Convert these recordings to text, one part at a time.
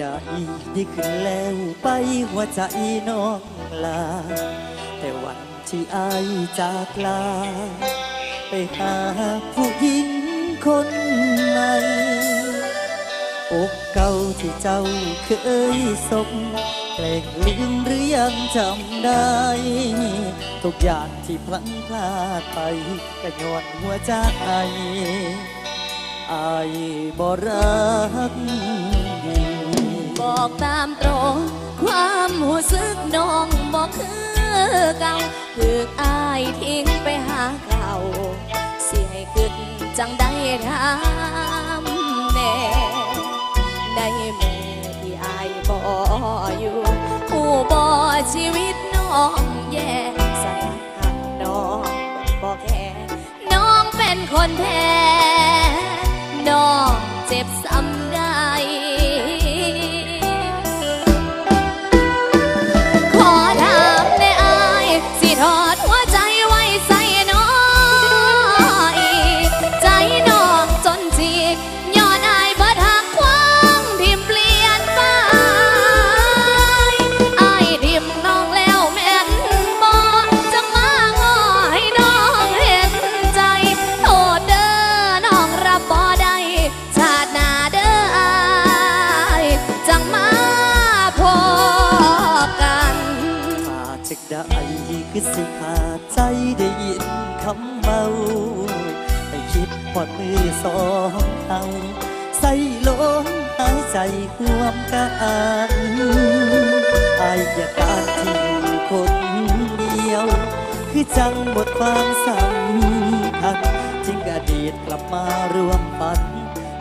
ได้ดีขึ้นแล้วไปหัวใจน้องลา แต่วันที่อายจากลา ไปหาผู้หญิงคนใหม่อกเก่าที่เจ้าเคยสบแกล้งลืมหรือยังจำได้ ทุกอย่างที่พลั้งพลาดไปก็ย้อนหัวใจอายบ่รัก บอกตามตรง ความหูสึกน้องบอกคือเก่าคืออายทิ้งไปหาเก่า เสียให้กึดจังได้ทำแน่ได้แม่ที่อายบ่อยู่ผู้บ่ชีวิตน้องแย่สลักหักน้องบอกแค่น้องเป็นคนแท้น้องเจ็บซ้ำ คือสิขาดใจได้ยินคำเมาไปคิดพอดมือสองเอาใส่ลมหายใจห่วมกันอายอยาการที่อยู่คนเดียว คือจังหมดความสำคัญทิ้งอดีตกลับมารวมฝัน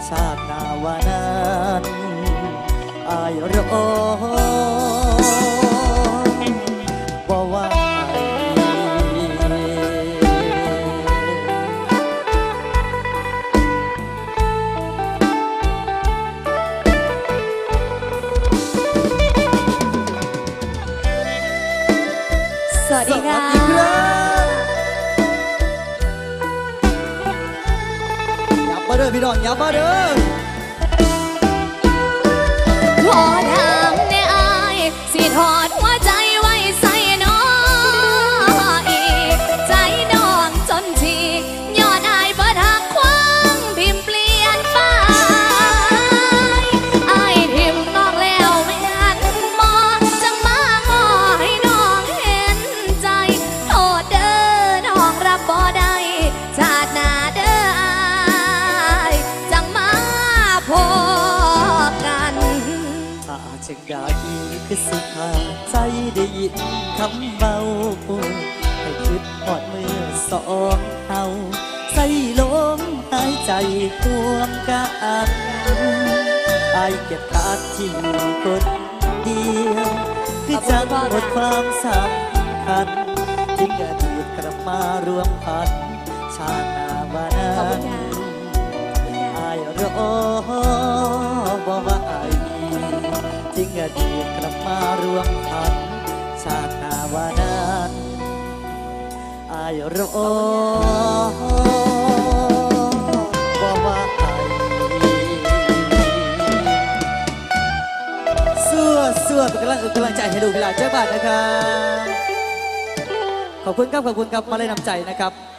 ชาตินาวานั้นอายรอ วัสดีค่ะสวัสดีครับยับมาเด้อพี่น้องยับมาเด้อขอถามในอายสิทอด ถ้าจะได้คือสิขาดใจได้ยินคำเบาให้คิดหอดมือสองเอาใส่ลมหายใจห่วมกันอายเก็บขาดที่อยู่คนเดียวคือจังหมดความสำคัญทิ้งอดีตกลับมารวมพันชาติหน้าวันขอบคุนั้ณนค่ะอายรอ มารวมพันชาตินาวันนั้นอายรอบ่ว่าอสู้สู้เป็นกำลังกำลังใจให้ดูเวลาเจ้าบ้านนะครับ ขอบคุณครับ ขอบคุณครับ มาเลยนำใจนะครับ